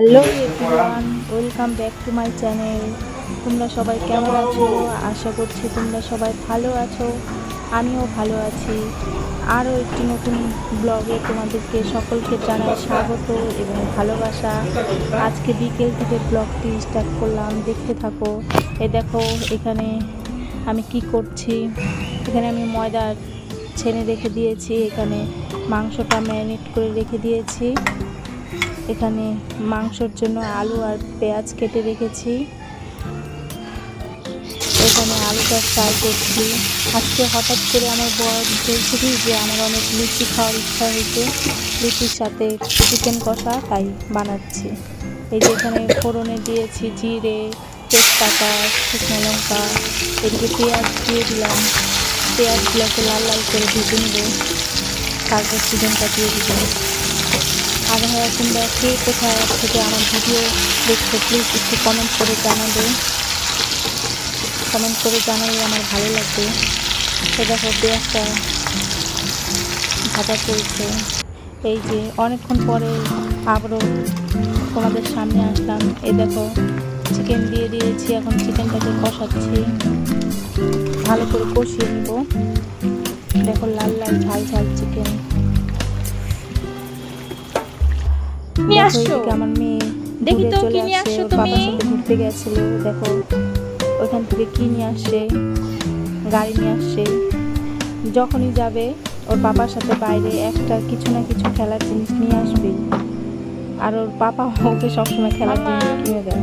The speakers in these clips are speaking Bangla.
Hello everyone welcome back to my channel তোমরা সবাই কেমন আছো? আশা করছি তোমরা সবাই ভালো আছো। আমিও ভালো আছি। আরও একটি নতুন ব্লগে তোমাদেরকে সকলকে জানাই স্বাগত এবং ভালোবাসা। আজকে বিকেল থেকে ব্লগটি স্টার্ট করলাম। দেখতে থাকো। এ দেখো, এখানে আমি কি করছি? এখানে আমি ময়দার ছেনে রেখে দিয়েছি। এখানে মাংসটা ম্যারিনেট করে রেখে দিয়েছি। এখানে মাংসর জন্য আলু আর পেঁয়াজ কেটে রেখেছি। এখানে আলুটা ফ্রাই করছি। আজকে হঠাৎ করে আমার বর বলছে যে আমার অনেক লুচি খাওয়ার ইচ্ছা হয়েছে। লুচির সাথে চিকেন কষা, তাই বানাচ্ছি। এই যে এখানে ফোড়নে দিয়েছি জিরে, তেজপাতা, শুকনো লঙ্কা, এদিকে পেঁয়াজ দিয়ে দিলাম। পেঁয়াজগুলোকে লাল লাল করে ভেজে নেব। তারপর চিকেনটা দিয়ে দিব হ্যাঁ তোমরা কে কোথায় থেকে আমার ভিডিও দেখছ প্লিজ একটু কমেন্ট করে জানাবে। কমেন্ট করে জানালে আমার ভালো লাগবে। তো দেখো পেঁয়াজটা ভাজা চলছে। এই যে অনেকক্ষণ পরে আবারও তোমাদের সামনে আসলাম। এই দেখো চিকেন দিয়ে দিয়েছি, এখন চিকেনটাকে কষাচ্ছি। ভালো করে কষিয়ে নিব। দেখো, লাল লাল ঝাল ঝাল চিকেন নিয়ে আসছো? আমার মেয়ে দেখি তো কি নিয়ে আসছে, তুমি? ঘুরতে গেছিল দেখো ওইখান থেকে কি নিয়ে আসছে গাড়ি নিয়ে আসছে যখনই যাবে ওর বাবার সাথে বাইরে একটা কিছু না কিছু খেলার জিনিস নিয়ে আসবে আর ওর পাপা ওকে সবসময় খেলার। জিনিস কিনে দেয়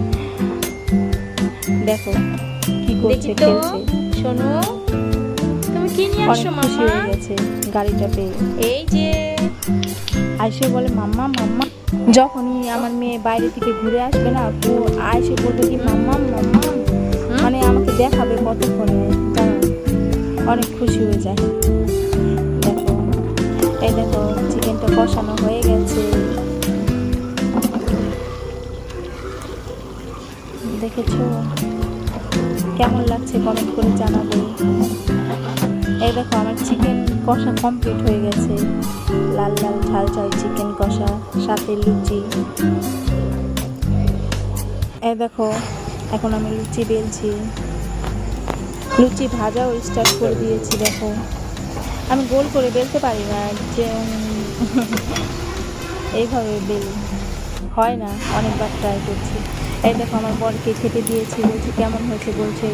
দেখো কি করছে খেলছে শোনো তুমি কি নিয়ে আসছো মামা গাড়িটা পেয়ে এই যে আইসে বলে, মাম্মা মাম্মা। যখনই আমার মেয়ে বাইরে থেকে ঘুরে আসবে না ও আইসে বলবে কি, মাম্মা মাম্মা। মানে আমাকে দেখাবে কতক্ষণে অনেক খুশি হয়ে যায়। দেখো, এই দেখো, চিকেনটা কষানো হয়ে গেছে। দেখেছ? কেমন লাগছে কমেন্ট করে জানাবে। এই দেখো আমার চিকেন কষা কমপ্লিট হয়ে গেছে। লাল লাল, ঝাল ঝাল চিকেন কষা, সাথে লুচি। এই দেখো, এখন আমি লুচি বেলছি। লুচি ভাজাও স্টার্ট করে দিয়েছি, দেখো। আমি গোল করে বেলতে পারি না যে এইভাবে বেলি। হয় না, অনেকবার ট্রাই করছি। এই দেখো আমার বরকে খেতে দিয়েছি, বলছি কেমন হয়েছে, বলছে